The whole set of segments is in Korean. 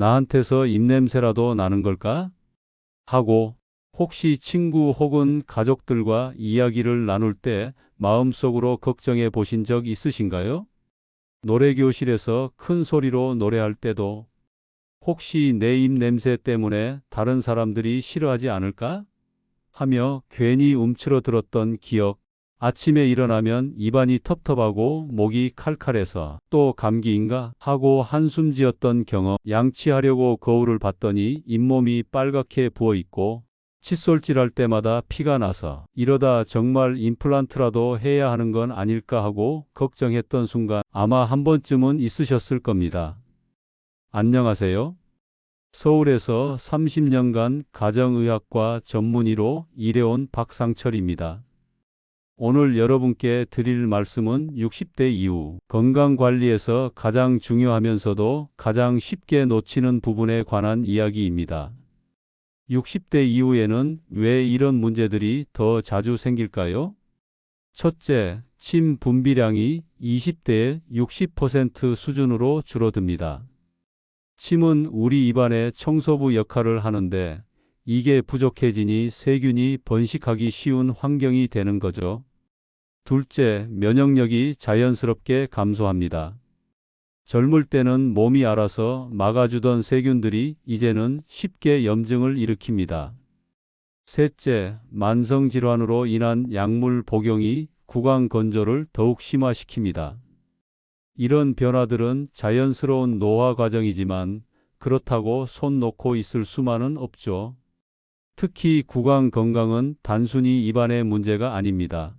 나한테서 입냄새라도 나는 걸까? 하고 혹시 친구 혹은 가족들과 이야기를 나눌 때 마음속으로 걱정해 보신 적 있으신가요? 노래교실에서 큰 소리로 노래할 때도 혹시 내 입 냄새 때문에 다른 사람들이 싫어하지 않을까? 하며 괜히 움츠러들었던 기억. 아침에 일어나면 입안이 텁텁하고 목이 칼칼해서 또 감기인가 하고 한숨 지었던 경험. 양치하려고 거울을 봤더니 잇몸이 빨갛게 부어 있고 칫솔질할 때마다 피가 나서 이러다 정말 임플란트라도 해야 하는 건 아닐까 하고 걱정했던 순간 아마 한 번쯤은 있으셨을 겁니다. 안녕하세요. 서울에서 30년간 가정의학과 전문의로 일해온 박상철입니다. 오늘 여러분께 드릴 말씀은 60대 이후 건강관리에서 가장 중요하면서도 가장 쉽게 놓치는 부분에 관한 이야기입니다. 60대 이후에는 왜 이런 문제들이 더 자주 생길까요? 첫째, 침 분비량이 20대의 60% 수준으로 줄어듭니다. 침은 우리 입안의 청소부 역할을 하는데 이게 부족해지니 세균이 번식하기 쉬운 환경이 되는 거죠. 둘째, 면역력이 자연스럽게 감소합니다. 젊을 때는 몸이 알아서 막아주던 세균들이 이제는 쉽게 염증을 일으킵니다. 셋째, 만성질환으로 인한 약물 복용이 구강 건조를 더욱 심화시킵니다. 이런 변화들은 자연스러운 노화 과정이지만 그렇다고 손 놓고 있을 수만은 없죠. 특히 구강 건강은 단순히 입안의 문제가 아닙니다.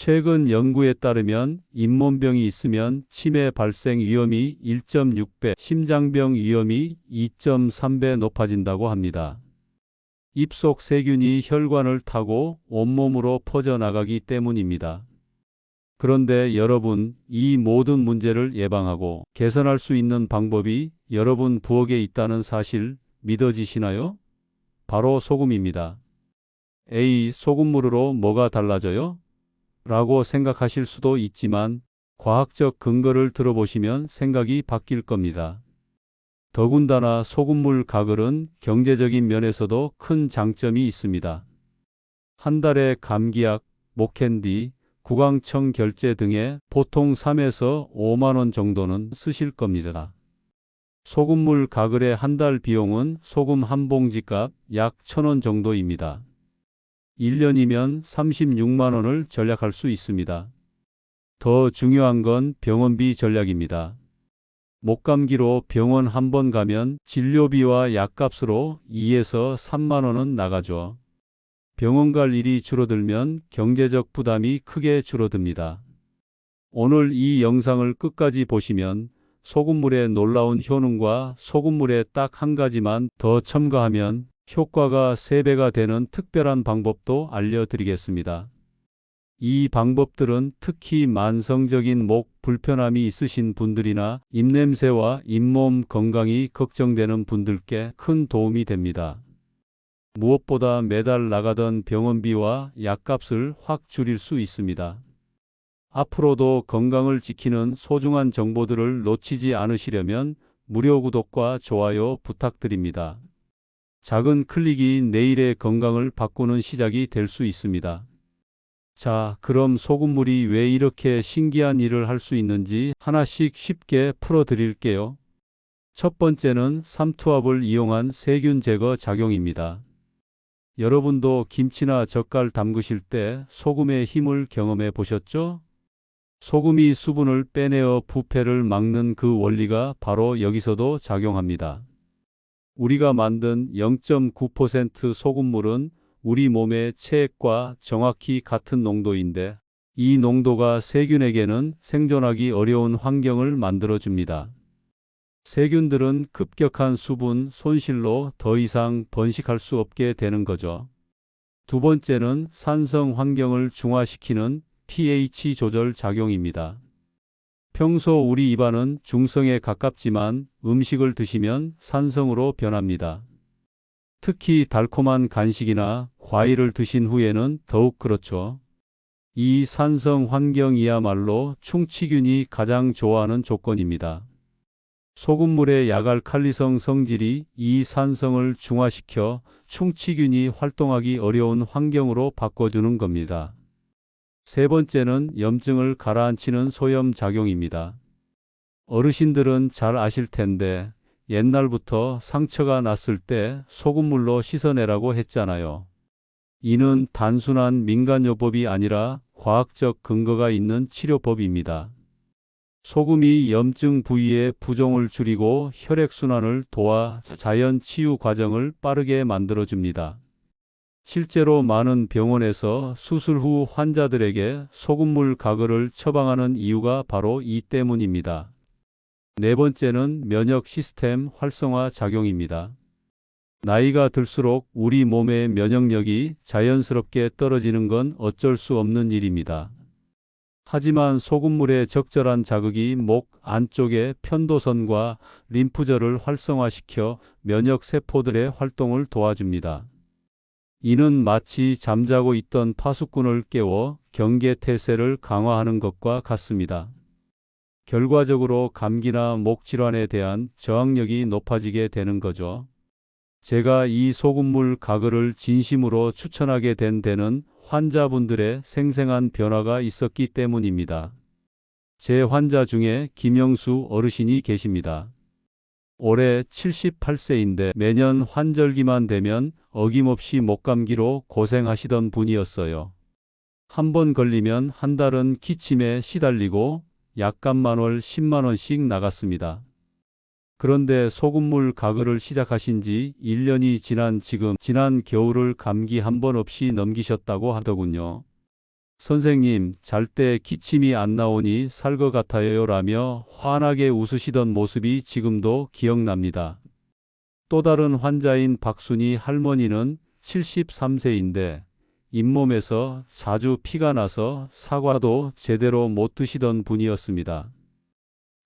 최근 연구에 따르면 잇몸병이 있으면 치매 발생 위험이 1.6배, 심장병 위험이 2.3배 높아진다고 합니다. 입속 세균이 혈관을 타고 온몸으로 퍼져나가기 때문입니다. 그런데 여러분, 이 모든 문제를 예방하고 개선할 수 있는 방법이 여러분 부엌에 있다는 사실 믿어지시나요? 바로 소금입니다. 에이, 소금물으로 뭐가 달라져요? 라고 생각하실 수도 있지만 과학적 근거를 들어보시면 생각이 바뀔 겁니다. 더군다나 소금물 가글은 경제적인 면에서도 큰 장점이 있습니다. 한 달에 감기약, 목캔디, 구강청 결제 등에 보통 3에서 5만 원 정도는 쓰실 겁니다. 소금물 가글의 한 달 비용은 소금 한 봉지값 약 1,000원 정도입니다. 1년이면 36만 원을 절약할 수 있습니다. 더 중요한 건 병원비 전략입니다. 목감기로 병원 한 번 가면 진료비와 약값으로 2에서 3만 원은 나가죠. 병원 갈 일이 줄어들면 경제적 부담이 크게 줄어듭니다. 오늘 이 영상을 끝까지 보시면 소금물의 놀라운 효능과 소금물에 딱 한 가지만 더 첨가하면 효과가 3배가 되는 특별한 방법도 알려드리겠습니다. 이 방법들은 특히 만성적인 목 불편함이 있으신 분들이나 입냄새와 잇몸 건강이 걱정되는 분들께 큰 도움이 됩니다. 무엇보다 매달 나가던 병원비와 약값을 확 줄일 수 있습니다. 앞으로도 건강을 지키는 소중한 정보들을 놓치지 않으시려면 무료 구독과 좋아요 부탁드립니다. 작은 클릭이 내일의 건강을 바꾸는 시작이 될 수 있습니다. 자, 그럼 소금물이 왜 이렇게 신기한 일을 할 수 있는지 하나씩 쉽게 풀어 드릴게요. 첫 번째는 삼투압을 이용한 세균 제거 작용입니다. 여러분도 김치나 젓갈 담그실 때 소금의 힘을 경험해 보셨죠? 소금이 수분을 빼내어 부패를 막는 그 원리가 바로 여기서도 작용합니다. 우리가 만든 0.9% 소금물은 우리 몸의 체액과 정확히 같은 농도인데 이 농도가 세균에게는 생존하기 어려운 환경을 만들어줍니다. 세균들은 급격한 수분 손실로 더 이상 번식할 수 없게 되는 거죠. 두 번째는 산성 환경을 중화시키는 pH 조절 작용입니다. 평소 우리 입안은 중성에 가깝지만 음식을 드시면 산성으로 변합니다. 특히 달콤한 간식이나 과일을 드신 후에는 더욱 그렇죠. 이 산성 환경이야말로 충치균이 가장 좋아하는 조건입니다. 소금물의 약알 칼리성 성질이 이 산성을 중화시켜 충치균이 활동하기 어려운 환경으로 바꿔주는 겁니다. 세 번째는 염증을 가라앉히는 소염 작용입니다. 어르신들은 잘 아실 텐데 옛날부터 상처가 났을 때 소금물로 씻어내라고 했잖아요. 이는 단순한 민간요법이 아니라 과학적 근거가 있는 치료법입니다. 소금이 염증 부위의 부종을 줄이고 혈액순환을 도와 자연 치유 과정을 빠르게 만들어줍니다. 실제로 많은 병원에서 수술 후 환자들에게 소금물 가글을 처방하는 이유가 바로 이 때문입니다. 네 번째는 면역 시스템 활성화 작용입니다. 나이가 들수록 우리 몸의 면역력이 자연스럽게 떨어지는 건 어쩔 수 없는 일입니다. 하지만 소금물의 적절한 자극이 목 안쪽의 편도선과 림프절을 활성화시켜 면역 세포들의 활동을 도와줍니다. 이는 마치 잠자고 있던 파수꾼을 깨워 경계 태세를 강화하는 것과 같습니다. 결과적으로 감기나 목 질환에 대한 저항력이 높아지게 되는 거죠. 제가 이 소금물 가글을 진심으로 추천하게 된 데는 환자분들의 생생한 변화가 있었기 때문입니다. 제 환자 중에 김영수 어르신이 계십니다. 올해 78세인데 매년 환절기만 되면 어김없이 목감기로 고생하시던 분이었어요. 한 번 걸리면 한 달은 기침에 시달리고 약값만 월 10만원씩 나갔습니다. 그런데 소금물 가글을 시작하신 지 1년이 지난 지금 지난 겨울을 감기 한 번 없이 넘기셨다고 하더군요. 선생님, 잘 때 기침이 안 나오니 살 것 같아요 라며 환하게 웃으시던 모습이 지금도 기억납니다. 또 다른 환자인 박순희 할머니는 73세인데 잇몸에서 자주 피가 나서 사과도 제대로 못 드시던 분이었습니다.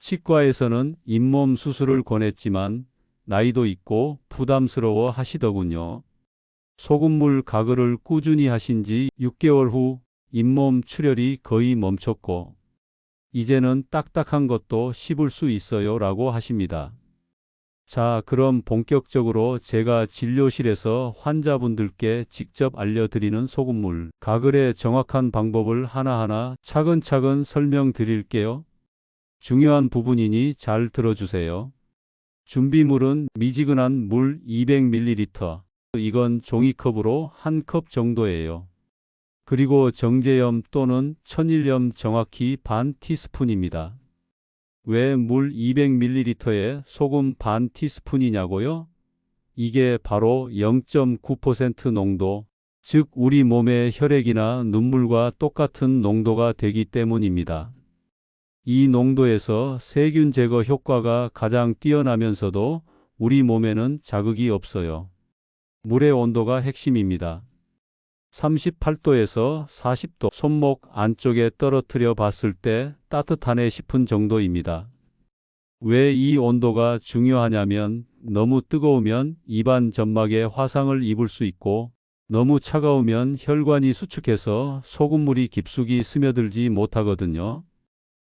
치과에서는 잇몸 수술을 권했지만 나이도 있고 부담스러워 하시더군요. 소금물 가글을 꾸준히 하신 지 6개월 후 잇몸 출혈이 거의 멈췄고 이제는 딱딱한 것도 씹을 수 있어요 라고 하십니다. 자, 그럼 본격적으로 제가 진료실에서 환자분들께 직접 알려드리는 소금물 가글의 정확한 방법을 하나하나 차근차근 설명드릴게요. 중요한 부분이니 잘 들어주세요. 준비물은 미지근한 물 200ml. 이건 종이컵으로 한 컵 정도예요. 그리고 정제염 또는 천일염 정확히 반 티스푼입니다. 왜 물 200ml에 소금 반 티스푼이냐고요? 이게 바로 0.9% 농도, 즉 우리 몸의 혈액이나 눈물과 똑같은 농도가 되기 때문입니다. 이 농도에서 세균 제거 효과가 가장 뛰어나면서도 우리 몸에는 자극이 없어요. 물의 온도가 핵심입니다. 38도에서 40도 손목 안쪽에 떨어뜨려 봤을 때 따뜻하네 싶은 정도입니다. 왜 이 온도가 중요하냐면 너무 뜨거우면 입안 점막에 화상을 입을 수 있고 너무 차가우면 혈관이 수축해서 소금물이 깊숙이 스며들지 못하거든요.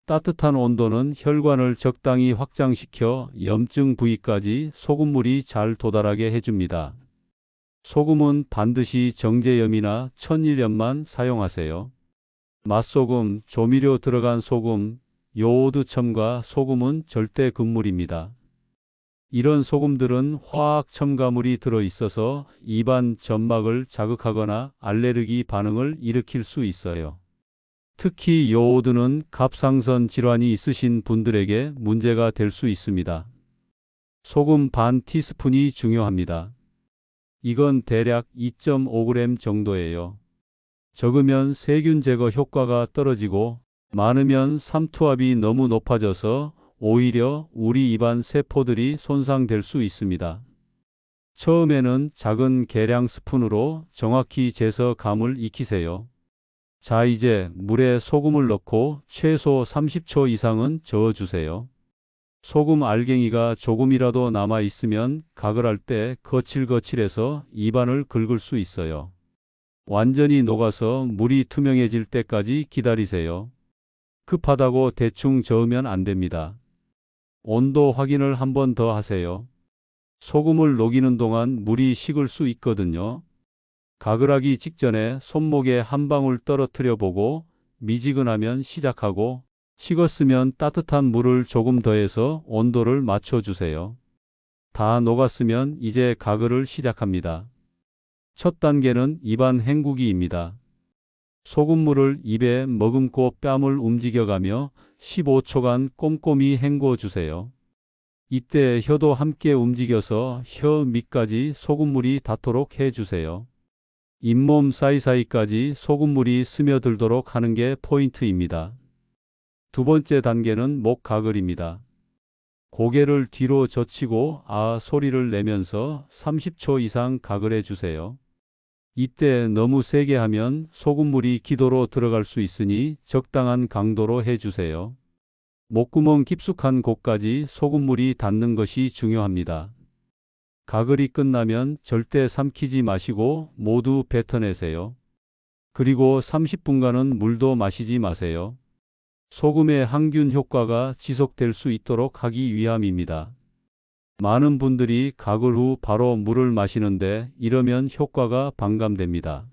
따뜻한 온도는 혈관을 적당히 확장시켜 염증 부위까지 소금물이 잘 도달하게 해줍니다. 소금은 반드시 정제염이나 천일염만 사용하세요. 맛소금, 조미료 들어간 소금, 요오드 첨가 소금은 절대 금물입니다. 이런 소금들은 화학 첨가물이 들어 있어서 입안 점막을 자극하거나 알레르기 반응을 일으킬 수 있어요. 특히 요오드는 갑상선 질환이 있으신 분들에게 문제가 될 수 있습니다. 소금 반 티스푼이 중요합니다. 이건 대략 2.5g 정도예요. 적으면 세균 제거 효과가 떨어지고 많으면 삼투압이 너무 높아져서 오히려 우리 입안 세포들이 손상될 수 있습니다. 처음에는 작은 계량 스푼으로 정확히 재서 감을 익히세요. 자, 이제 물에 소금을 넣고 최소 30초 이상은 저어주세요. 소금 알갱이가 조금이라도 남아 있으면 각을 할 때 거칠거칠해서 입안을 긁을 수 있어요. 완전히 녹아서 물이 투명해질 때까지 기다리세요. 급하다고 대충 저으면 안 됩니다. 온도 확인을 한 번 더 하세요. 소금을 녹이는 동안 물이 식을 수 있거든요. 각을 하기 직전에 손목에 한 방울 떨어뜨려 보고 미지근하면 시작하고 식었으면 따뜻한 물을 조금 더해서 온도를 맞춰주세요. 다 녹았으면 이제 가글을 시작합니다. 첫 단계는 입안 헹구기입니다. 소금물을 입에 머금고 뺨을 움직여가며 15초간 꼼꼼히 헹궈 주세요. 이때 혀도 함께 움직여서 혀 밑까지 소금물이 닿도록 해주세요. 잇몸 사이사이까지 소금물이 스며들도록 하는 게 포인트입니다. 두 번째 단계는 목 가글입니다. 고개를 뒤로 젖히고 아 소리를 내면서 30초 이상 가글해 주세요. 이때 너무 세게 하면 소금물이 기도로 들어갈 수 있으니 적당한 강도로 해주세요. 목구멍 깊숙한 곳까지 소금물이 닿는 것이 중요합니다. 가글이 끝나면 절대 삼키지 마시고 모두 뱉어내세요. 그리고 30분간은 물도 마시지 마세요. 소금의 항균 효과가 지속될 수 있도록 하기 위함입니다. 많은 분들이 가글 후 바로 물을 마시는데 이러면 효과가 반감됩니다.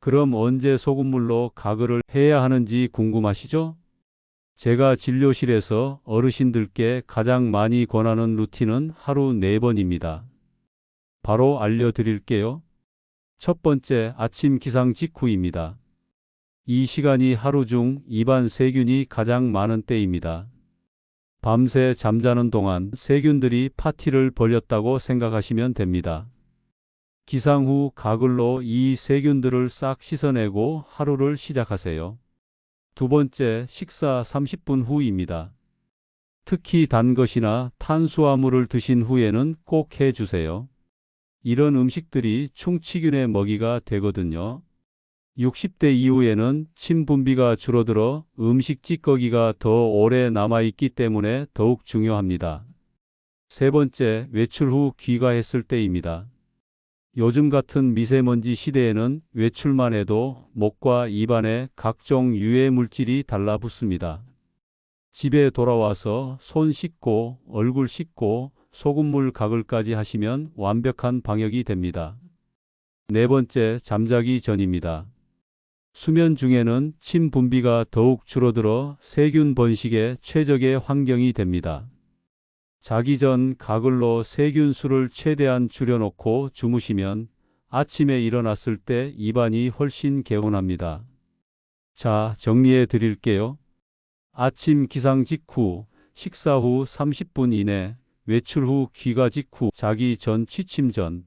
그럼 언제 소금물로 가글을 해야 하는지 궁금하시죠? 제가 진료실에서 어르신들께 가장 많이 권하는 루틴은 하루 4번입니다. 바로 알려드릴게요. 첫 번째 아침 기상 직후입니다. 이 시간이 하루 중 입안 세균이 가장 많은 때입니다. 밤새 잠자는 동안 세균들이 파티를 벌였다고 생각하시면 됩니다. 기상 후 가글로 이 세균들을 싹 씻어내고 하루를 시작하세요. 두 번째, 식사 30분 후입니다. 특히 단 것이나 탄수화물을 드신 후에는 꼭 해주세요. 이런 음식들이 충치균의 먹이가 되거든요. 60대 이후에는 침 분비가 줄어들어 음식 찌꺼기가 더 오래 남아있기 때문에 더욱 중요합니다. 세 번째, 외출 후 귀가했을 때입니다. 요즘 같은 미세먼지 시대에는 외출만 해도 목과 입안에 각종 유해 물질이 달라붙습니다. 집에 돌아와서 손 씻고 얼굴 씻고 소금물 가글까지 하시면 완벽한 방역이 됩니다. 네 번째, 잠자기 전입니다. 수면 중에는 침 분비가 더욱 줄어들어 세균 번식에 최적의 환경이 됩니다. 자기 전 가글로 세균 수를 최대한 줄여놓고 주무시면 아침에 일어났을 때 입안이 훨씬 개운합니다. 자, 정리해 드릴게요. 아침 기상 직후, 식사 후 30분 이내, 외출 후 귀가 직후, 자기 전 취침 전.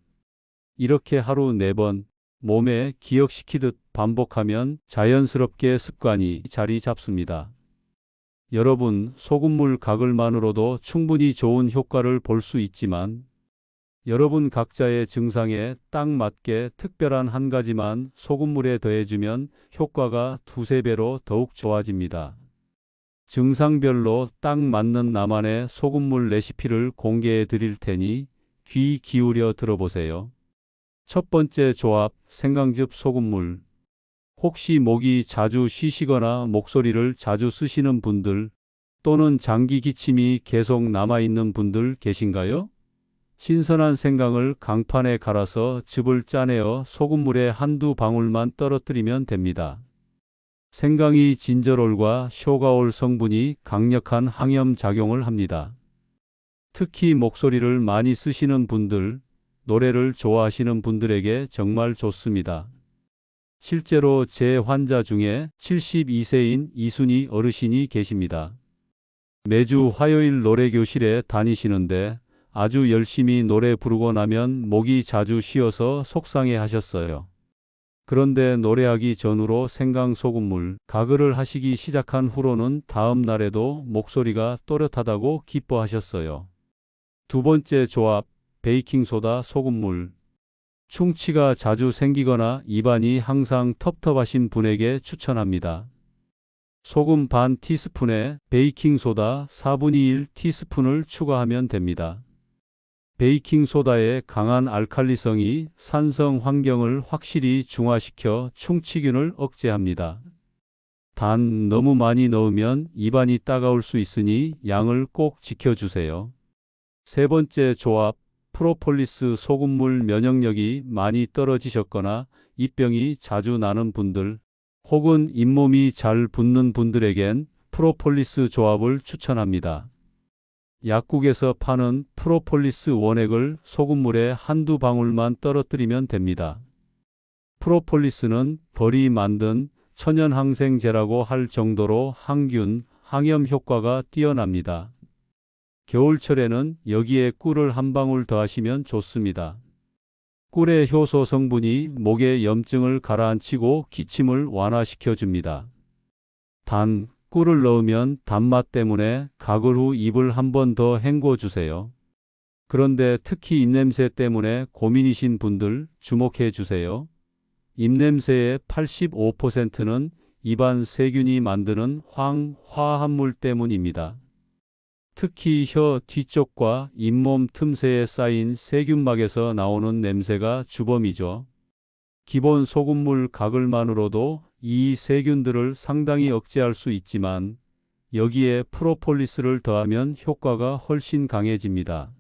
이렇게 하루 4번 몸에 기억시키듯 반복하면 자연스럽게 습관이 자리 잡습니다. 여러분, 소금물 가글만으로도 충분히 좋은 효과를 볼 수 있지만 여러분 각자의 증상에 딱 맞게 특별한 한 가지만 소금물에 더해주면 효과가 두세 배로 더욱 좋아집니다. 증상별로 딱 맞는 나만의 소금물 레시피를 공개해 드릴 테니 귀 기울여 들어보세요. 첫 번째 조합, 생강즙 소금물. 혹시 목이 자주 쉬시거나 목소리를 자주 쓰시는 분들 또는 장기 기침이 계속 남아있는 분들 계신가요? 신선한 생강을 강판에 갈아서 즙을 짜내어 소금물에 한두 방울만 떨어뜨리면 됩니다. 생강이 진저롤과 쇼가올 성분이 강력한 항염 작용을 합니다. 특히 목소리를 많이 쓰시는 분들, 노래를 좋아하시는 분들에게 정말 좋습니다. 실제로 제 환자 중에 72세인 이순희 어르신이 계십니다. 매주 화요일 노래 교실에 다니시는데 아주 열심히 노래 부르고 나면 목이 자주 쉬어서 속상해 하셨어요. 그런데 노래하기 전후로 생강소금물, 가글을 하시기 시작한 후로는 다음 날에도 목소리가 또렷하다고 기뻐하셨어요. 두 번째 조합, 베이킹소다 소금물. 충치가 자주 생기거나 입안이 항상 텁텁하신 분에게 추천합니다. 소금 반 티스푼에 베이킹소다 4분의 1 티스푼을 추가하면 됩니다. 베이킹소다의 강한 알칼리성이 산성 환경을 확실히 중화시켜 충치균을 억제합니다. 단 너무 많이 넣으면 입안이 따가울 수 있으니 양을 꼭 지켜주세요. 세 번째 조합, 프로폴리스 소금물 면역력이 많이 떨어지셨거나 입병이 자주 나는 분들, 혹은 잇몸이 잘 붙는 분들에겐 프로폴리스 조합을 추천합니다. 약국에서 파는 프로폴리스 원액을 소금물에 한두 방울만 떨어뜨리면 됩니다. 프로폴리스는 벌이 만든 천연 항생제라고 할 정도로 항균, 항염 효과가 뛰어납니다. 겨울철에는 여기에 꿀을 한 방울 더하시면 좋습니다. 꿀의 효소 성분이 목의 염증을 가라앉히고 기침을 완화시켜 줍니다. 단, 꿀을 넣으면 단맛 때문에 가글 후 입을 한 번 더 헹궈 주세요. 그런데 특히 입냄새 때문에 고민이신 분들 주목해 주세요. 입냄새의 85%는 입안 세균이 만드는 황, 화합물 때문입니다. 특히 혀 뒤쪽과 잇몸 틈새에 쌓인 세균막에서 나오는 냄새가 주범이죠. 기본 소금물 가글만으로도 이 세균들을 상당히 억제할 수 있지만 여기에 프로폴리스를 더하면 효과가 훨씬 강해집니다.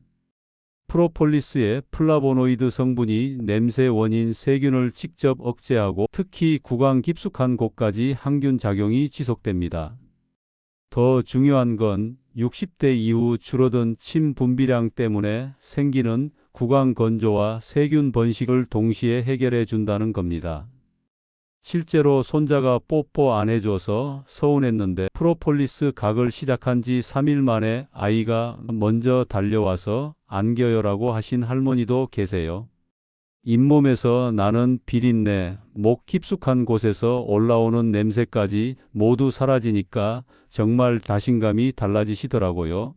프로폴리스의 플라보노이드 성분이 냄새 원인 세균을 직접 억제하고 특히 구강 깊숙한 곳까지 항균 작용이 지속됩니다. 더 중요한 건 60대 이후 줄어든 침 분비량 때문에 생기는 구강 건조와 세균 번식을 동시에 해결해 준다는 겁니다. 실제로 손자가 뽀뽀 안 해줘서 서운했는데 프로폴리스 각을 시작한 지 3일 만에 아이가 먼저 달려와서 안겨요라고 하신 할머니도 계세요. 잇몸에서 나는 비린내, 목 깊숙한 곳에서 올라오는 냄새까지 모두 사라지니까 정말 자신감이 달라지시더라고요.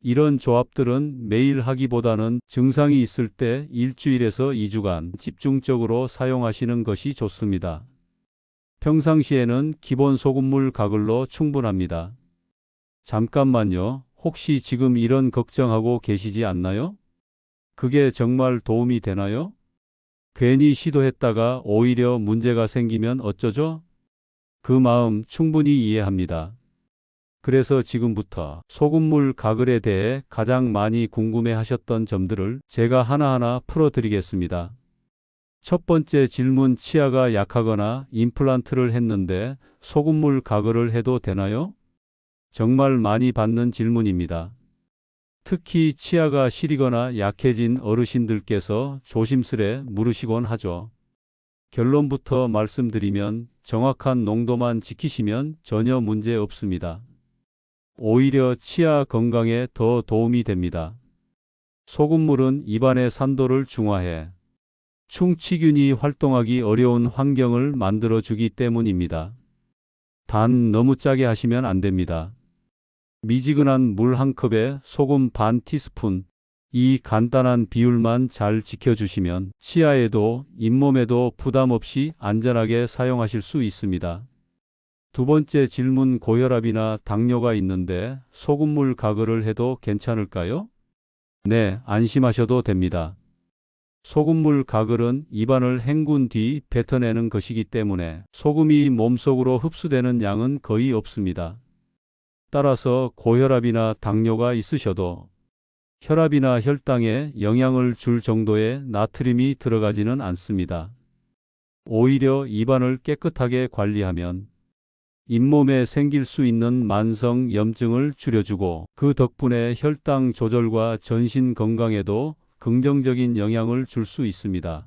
이런 조합들은 매일 하기보다는 증상이 있을 때 일주일에서 2주간 집중적으로 사용하시는 것이 좋습니다. 평상시에는 기본 소금물 가글로 충분합니다. 잠깐만요. 혹시 지금 이런 걱정하고 계시지 않나요? 그게 정말 도움이 되나요? 괜히 시도했다가 오히려 문제가 생기면 어쩌죠? 그 마음 충분히 이해합니다. 그래서 지금부터 소금물 가글에 대해 가장 많이 궁금해 하셨던 점들을 제가 하나하나 풀어드리겠습니다. 첫 번째 질문 치아가 약하거나 임플란트를 했는데 소금물 가글을 해도 되나요? 정말 많이 받는 질문입니다. 특히 치아가 시리거나 약해진 어르신들께서 조심스레 물으시곤 하죠. 결론부터 말씀드리면 정확한 농도만 지키시면 전혀 문제 없습니다. 오히려 치아 건강에 더 도움이 됩니다. 소금물은 입안의 산도를 중화해 충치균이 활동하기 어려운 환경을 만들어 주기 때문입니다. 단 너무 짜게 하시면 안 됩니다. 미지근한 물 한 컵에 소금 반 티스푼, 이 간단한 비율만 잘 지켜주시면 치아에도 잇몸에도 부담 없이 안전하게 사용하실 수 있습니다. 두 번째 질문 고혈압이나 당뇨가 있는데 소금물 가글을 해도 괜찮을까요? 네, 안심하셔도 됩니다. 소금물 가글은 입안을 헹군 뒤 뱉어내는 것이기 때문에 소금이 몸속으로 흡수되는 양은 거의 없습니다. 따라서 고혈압이나 당뇨가 있으셔도 혈압이나 혈당에 영향을 줄 정도의 나트륨이 들어가지는 않습니다. 오히려 입안을 깨끗하게 관리하면 잇몸에 생길 수 있는 만성 염증을 줄여주고 그 덕분에 혈당 조절과 전신 건강에도 긍정적인 영향을 줄 수 있습니다.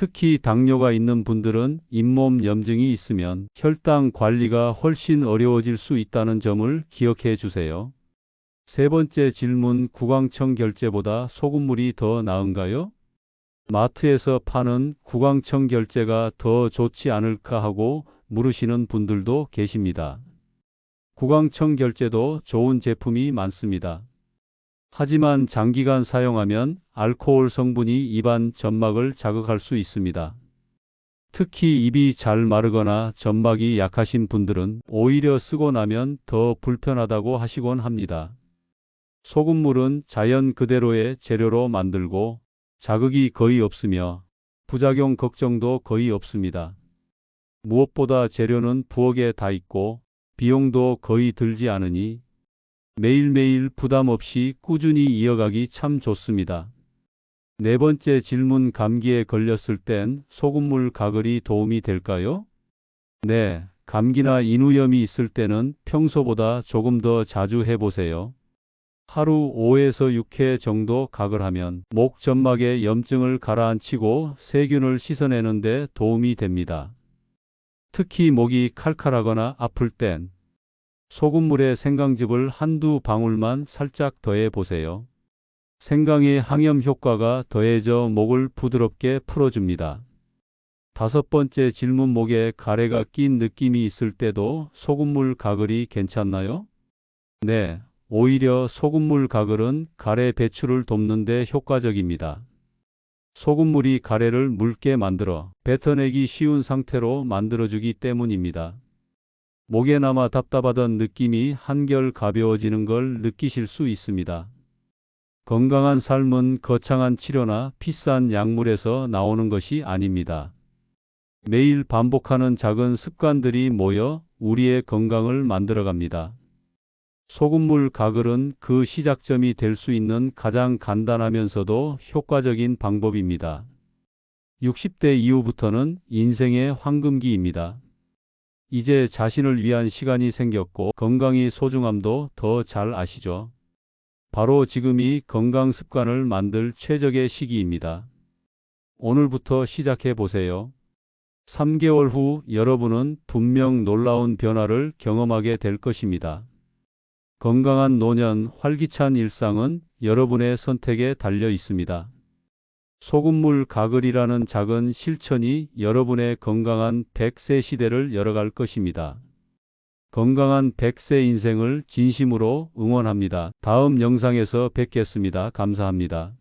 특히 당뇨가 있는 분들은 잇몸 염증이 있으면 혈당 관리가 훨씬 어려워질 수 있다는 점을 기억해 주세요. 세 번째 질문 구강청 결제보다 소금물이 더 나은가요? 마트에서 파는 구강청 결제가 더 좋지 않을까 하고 물으시는 분들도 계십니다. 구강청 결제도 좋은 제품이 많습니다. 하지만 장기간 사용하면 알코올 성분이 입안 점막을 자극할 수 있습니다. 특히 입이 잘 마르거나 점막이 약하신 분들은 오히려 쓰고 나면 더 불편하다고 하시곤 합니다. 소금물은 자연 그대로의 재료로 만들고 자극이 거의 없으며 부작용 걱정도 거의 없습니다. 무엇보다 재료는 부엌에 다 있고 비용도 거의 들지 않으니 매일매일 부담 없이 꾸준히 이어가기 참 좋습니다. 네 번째 질문 감기에 걸렸을 땐 소금물 가글이 도움이 될까요? 네, 감기나 인후염이 있을 때는 평소보다 조금 더 자주 해보세요. 하루 5에서 6회 정도 가글하면 목 점막의 염증을 가라앉히고 세균을 씻어내는 데 도움이 됩니다. 특히 목이 칼칼하거나 아플 땐 소금물에 생강즙을 한두 방울만 살짝 더해 보세요. 생강의 항염 효과가 더해져 목을 부드럽게 풀어줍니다. 다섯 번째 질문 목에 가래가 낀 느낌이 있을 때도 소금물 가글이 괜찮나요? 네, 오히려 소금물 가글은 가래 배출을 돕는데 효과적입니다. 소금물이 가래를 묽게 만들어 뱉어내기 쉬운 상태로 만들어주기 때문입니다. 목에 남아 답답하던 느낌이 한결 가벼워지는 걸 느끼실 수 있습니다. 건강한 삶은 거창한 치료나 비싼 약물에서 나오는 것이 아닙니다. 매일 반복하는 작은 습관들이 모여 우리의 건강을 만들어갑니다. 소금물 가글은 그 시작점이 될 수 있는 가장 간단하면서도 효과적인 방법입니다. 60대 이후부터는 인생의 황금기입니다. 이제 자신을 위한 시간이 생겼고 건강이 소중함도 더 잘 아시죠? 바로 지금이 건강 습관을 만들 최적의 시기입니다. 오늘부터 시작해 보세요. 3개월 후 여러분은 분명 놀라운 변화를 경험하게 될 것입니다. 건강한 노년, 활기찬 일상은 여러분의 선택에 달려 있습니다. 소금물 가글이라는 작은 실천이 여러분의 건강한 100세 시대를 열어갈 것입니다. 건강한 100세 인생을 진심으로 응원합니다. 다음 영상에서 뵙겠습니다. 감사합니다.